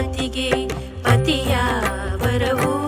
ಪತಿಗೆ ಪತಿಯ ವರವು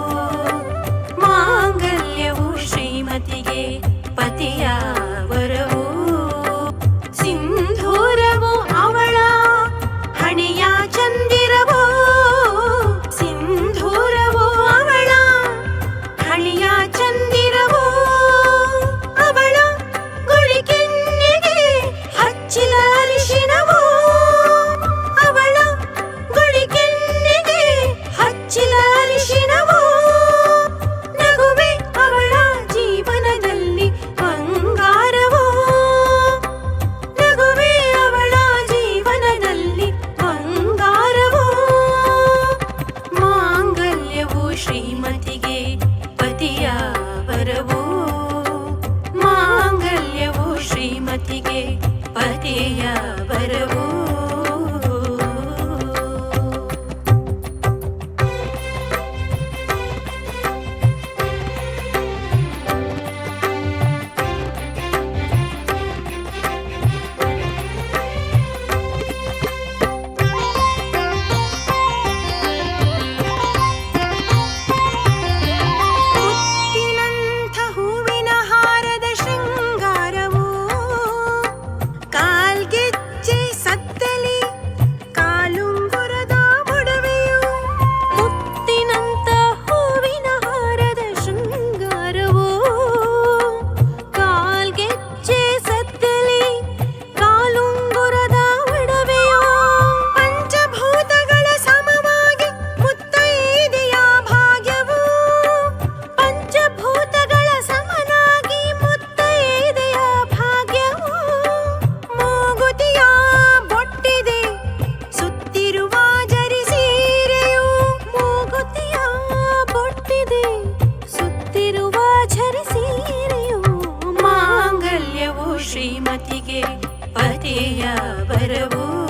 ಪತಿಯ ಬರವು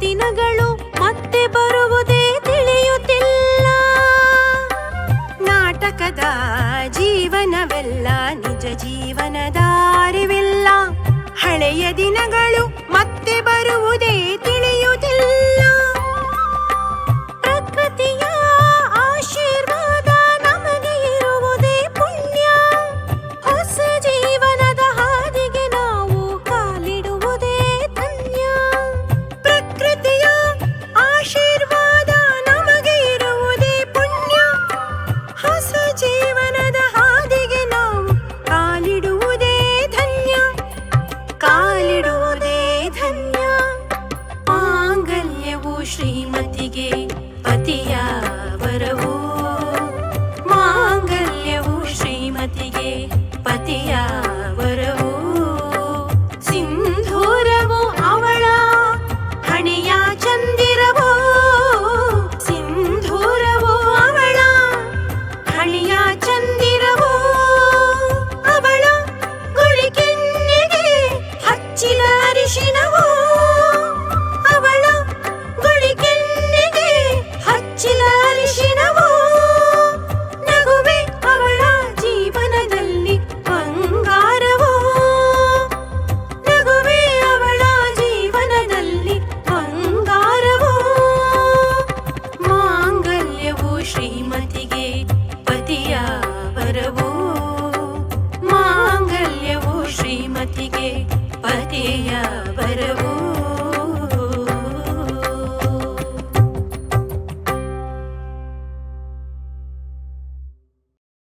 ದಿನಗಳು ಮತ್ತೆ ಬರುವುದೇ ತಿಳಿಯುತ್ತಿಲ್ಲ. ನಾಟಕದ ಜೀವನವೆಲ್ಲ ನಿಜ ಜೀವನದಾರಿವಿಲ್ಲ ಹಳೆಯ ದಿನಗಳು ಮತ್ತೆ ಬರುವುದೇ ಪತಿಗೆ ಪತಿಯ ವರವು. ಮಾಂಗಲ್ಯವು ಶ್ರೀಮತಿಗೆ ಪತಿಯ